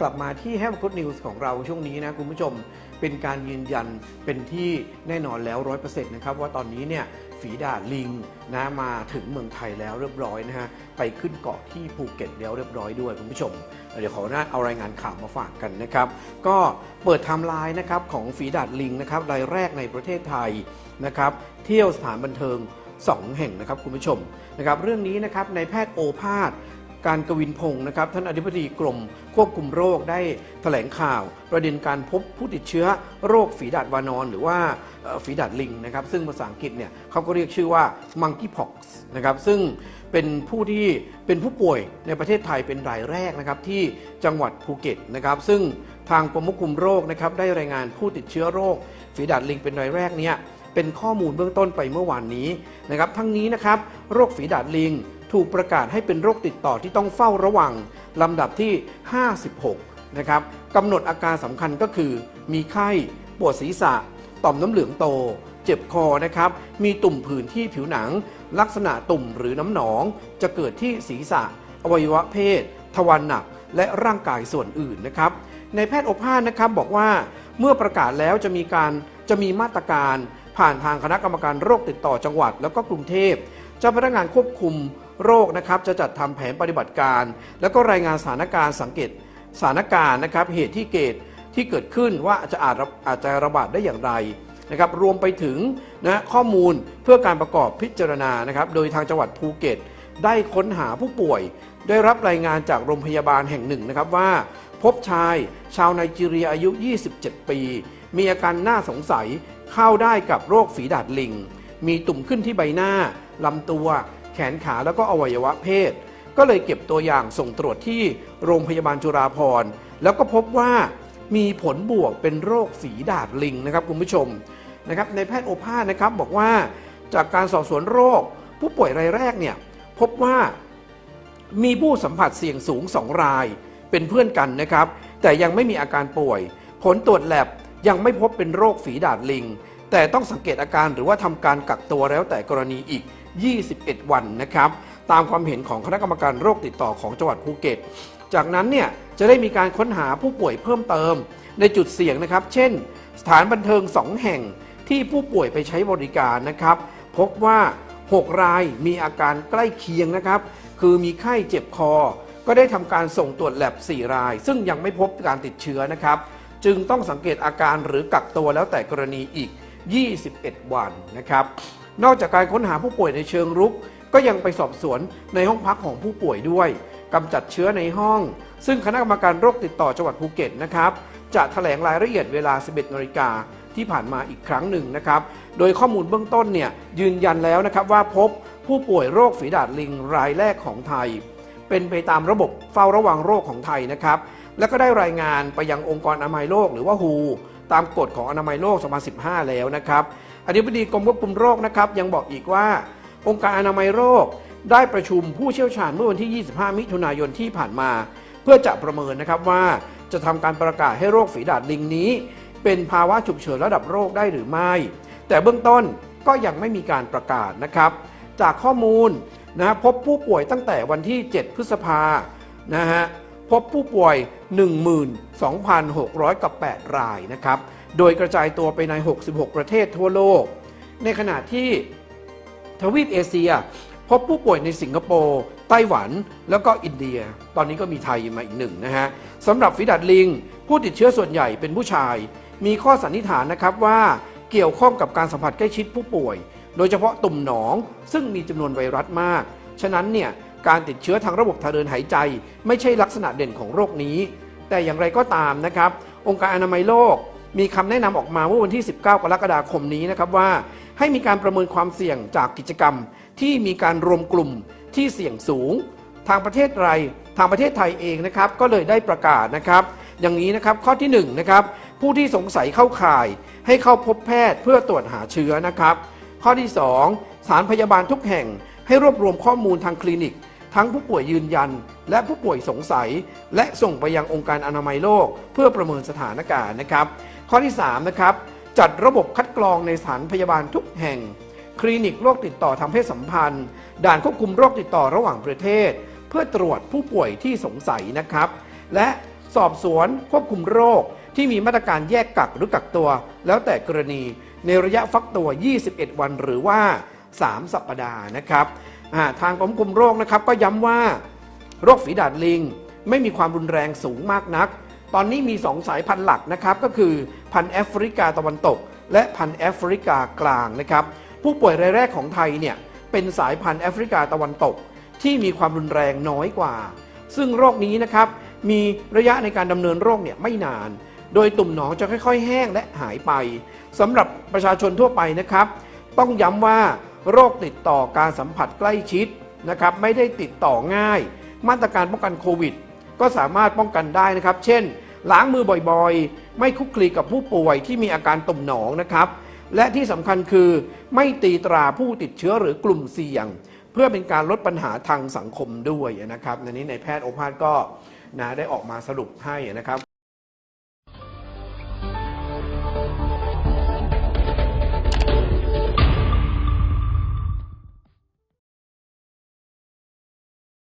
กลับมาที่ Health Good News ของเราช่วงนี้นะคุณผู้ชมเป็นการยืนยันเป็นที่แน่นอนแล้ว 100%นะครับว่าตอนนี้เนี่ยฝีดาดลิงนะมาถึงเมืองไทยแล้วเรียบร้อยนะฮะไปขึ้นเกาะที่ภูเก็ตแล้วเรียบร้อยด้วยคุณผู้ชม เดี๋ยวขอหน้าเอารายงานข่าวมาฝากกันนะครับ ก็เปิดไทม์ไลน์นะครับของฝีดาดลิงนะครับรายแรกในประเทศไทยนะครับเที่ยวสถานบันเทิง 2 แห่งนะครับคุณผู้ชมนะครับเรื่องนี้นะครับในแพทย์โอภาส การกวินพงศ์นะครับท่านอธิบดีกรมควบคุมโรคได้แถลงข่าว ประเด็นการพบผู้ติดเชื้อโรคฝีดาดวานอนหรือว่าฝีดาดลิงนะครับซึ่งภาษาอังกฤษเนี่ยเขาก็เรียกชื่อว่า monkeypox นะครับซึ่งเป็นผู้ที่เป็นผู้ป่วยในประเทศไทยเป็นรายแรกนะครับที่จังหวัดภูเก็ตนะครับซึ่งทางกรมควบคุมโรคนะครับได้รายงานผู้ติดเชื้อโรคฝีดาดลิงเป็นรายแรกเนี่ยเป็นข้อมูลเบื้องต้นไปเมื่อวานนี้นะครับทั้งนี้นะครับโรคฝีดาดลิง ถูกประกาศให้เป็นโรคติดต่อที่ต้องเฝ้าระวังลำดับที่ 56 นะครับกำหนดอาการสำคัญก็คือ มีไข้ ปวดศีรษะ ต่อมน้ำเหลืองโต เจ็บคอนะครับ มีตุ่มผื่นที่ผิวหนัง ลักษณะตุ่มหรือน้ำหนอง จะเกิดที่ศีรษะ อวัยวะเพศ ทวารหนัก และร่างกายส่วนอื่นนะครับในแพทย์โอภาสนะครับบอกว่าเมื่อประกาศแล้วจะมีการจะมีมาตรการผ่านทางคณะกรรมการโรคติดต่อจังหวัด แล้วก็กรุงเทพเจ้าพนักงานควบคุม โรคนะครับจะจัดทำแผนปฏิบัติการ แล้วก็รายงานสถานการณ์สังเกตสถานการณ์นะครับเหตุที่เกิดที่เกิดขึ้นว่าจะอาจอาจจะระบาดได้อย่างไรนะครับรวมไปถึงนะข้อมูลเพื่อการประกอบพิจารณานะครับโดยทางจังหวัดภูเก็ต ได้ค้นหาผู้ป่วย ได้รับรายงานจากโรงพยาบาลแห่งหนึ่งนะครับว่า พบชายชาวไนจีเรียอายุ 27 ปี มีอาการน่าสงสัยเข้าได้กับโรคฝีดาดลิง มีตุ่มขึ้นที่ใบหน้าลำตัว แขนขาแล้วก็อวัยวะเพศ ก็เลยเก็บตัวอย่างส่งตรวจที่โรงพยาบาลจุฬาภรณ์แล้วก็พบว่ามีผลบวกเป็นโรคฝีดาดลิงนะครับคุณผู้ชมนะครับในแพทย์โอภาสนะครับบอกว่าจากการสอบสวนโรค ผู้ป่วยรายแรกเนี่ยพบว่ามีผู้สัมผัสเสี่ยงสูง 2 ราย เป็นเพื่อนกันนะครับ แต่ยังไม่มีอาการป่วย ผลตรวจแลบยังไม่พบเป็นโรคฝีดาดลิง แต่ต้องสังเกตอาการหรือว่าทำการกักตัวแล้วแต่กรณีอีก 21 วันนะครับ ตามความเห็นของคณะกรรมการโรคติดต่อของจังหวัดภูเก็ต จากนั้นเนี่ยจะได้มีการค้นหาผู้ป่วยเพิ่มเติม ในจุดเสี่ยงนะครับ เช่น สถานบันเทิง 2 แห่งที่ผู้ป่วยไปใช้บริการนะครับ พบว่า 6 รายมีอาการใกล้เคียงนะครับ คือมีไข้เจ็บคอ ก็ได้ทำการส่งตรวจแลบ4 ราย ซึ่งยังไม่พบการติดเชื้อนะครับ จึงต้องสังเกตอาการหรือกักตัวแล้วแต่กรณีอีก 21 วันนะครับ นอกจากการค้นหาผู้ป่วยในเชิงรุก ก็ยังไปสอบสวนในห้องพักของผู้ป่วยด้วยกำจัดเชื้อในห้อง ซึ่งคณะกรรมการโรคติดต่อจังหวัดภูเก็ตนะครับจะแถลงรายละเอียดเวลา 11นาฬิกาที่ผ่านมาอีกครั้งหนึ่งนะครับ โดยข้อมูลเบื้องต้นเนี่ยยืนยันแล้วนะครับว่าพบผู้ป่วยโรคฝีดาดลิงรายแรกของไทย เป็นไปตามระบบเฝ้าระวังโรคของไทยนะครับ แล้วก็ได้รายงานไปยังองค์กรอนามัยโลกหรือว่า WHO ตามกฎของอนามัยโลก 2015 แล้วนะครับ อธิบดีกรมควบคุมโรคนะครับยังบอกอีกว่า องค์การอนามัยโรคได้ประชุมผู้เชี่ยวชาญเมื่อวันที่ 25 มิถุนายนที่ผ่านมา เพื่อจะประเมินนะครับว่าจะทำการประกาศให้โรคฝีดาดลิงนี้ เป็นภาวะฉุกเฉินระดับโรคได้หรือไม่ แต่เบื้องต้นก็ยังไม่มีการประกาศนะครับ จากข้อมูลนะพบผู้ป่วยตั้งแต่วันที่ 7 พฤษภานะฮะพบผู้ป่วย 12,600กับ8รายนะครับ โดยกระจายตัวไปใน 66 ประเทศทั่วโลก ในขณะที่ทวีปเอเชีย พบผู้ป่วยในสิงคโปร์ไต้หวัน แล้วก็อินเดีย ตอนนี้ก็มีไทยมาอีกหนึ่งนะฮะสำหรับฝีดาดลิง ผู้ติดเชื้อส่วนใหญ่เป็นผู้ชาย มีข้อสันนิษฐานนะครับว่าเกี่ยวข้องกับการสัมผัสใกล้ชิดผู้ป่วย โดยเฉพาะตุ่มหนอง ซึ่งมีจำนวนไวรัสมาก ฉะนั้นเนี่ยการติดเชื้อทางระบบทางเดินหายใจ ไม่ใช่ลักษณะเด่นของโรคนี้ แต่อย่างไรก็ตามนะครับ องค์การอนามัยโลก มีคำแนะนำออกมาเมื่อวันที่ 19 กรกฎาคมนี้นะครับว่า ให้มีการประเมินความเสี่ยงจากกิจกรรม ที่มีการรวมกลุ่มที่เสี่ยงสูง ทางประเทศไทยทางประเทศไทยเองนะครับก็เลยได้ประกาศนะครับ อย่างนี้นะครับข้อที่1นะครับผู้ที่สงสัยเข้าข่าย ให้เข้าพบแพทย์เพื่อตรวจหาเชื้อนะครับ ข้อที่ 2สถานพยาบาลทุกแห่ง ให้รวบรวมข้อมูลทางคลินิก ทั้งผู้ป่วยยืนยัน และผู้ป่วยสงสัย และส่งไปยังองค์การอนามัยโลก เพื่อประเมินสถานการณ์นะครับ ข้อที่3นะครับจัดระบบคัดกรองในสถานพยาบาลทุกแห่ง คลินิกโรคติดต่อทางเพศสัมพันธ์ ด่านควบคุมโรคติดต่อระหว่างประเทศ เพื่อตรวจผู้ป่วยที่สงสัยนะครับ และสอบสวนควบคุมโรคที่มีมาตรการแยกกักหรือกักตัว แล้วแต่กรณีในระยะฟักตัว 21 วันหรือว่า 3 สัปดาห์นะครับาทางกรมควบคุมโรคนะครับก็ย้ำว่า โรคฝีดาดลิง ไม่มีความรุนแรงสูงมากนัก ตอนนี้มี 2 สายพันธุ์หลักนะครับ ก็คือพันธุ์แอฟริกาตะวันตก และพันธุ์แอฟริกากลางนะครับ ผู้ป่วยรายแรกของไทยเนี่ยเป็นสายพันธุ์แอฟริกาตะวันตก ที่มีความรุนแรงน้อยกว่า ซึ่งโรคนี้นะครับมีระยะในการดำเนินโรคเนี่ยไม่นาน โดยตุ่มหนองจะค่อย ๆ แห้งและหายไปสำหรับประชาชนทั่วไปนะครับ ต้องย้ำว่าโรคติดต่อการสัมผัสใกล้ชิดนะครับไม่ได้ติดต่อง่าย มาตรการป้องกันโควิด ก็สามารถป้องกันได้นะครับ เช่น ล้างมือบ่อยๆ ไม่คุกคลีกับผู้ป่วยที่มีอาการตุ่มหนองนะครับ และที่สำคัญคือไม่ตีตราผู้ติดเชื้อหรือกลุ่มเสี่ยง เพื่อเป็นการลดปัญหาทางสังคมด้วยนะครับในนี้ในแพทย์โอภาสก็นะได้ออกมาสรุปให้นะครับ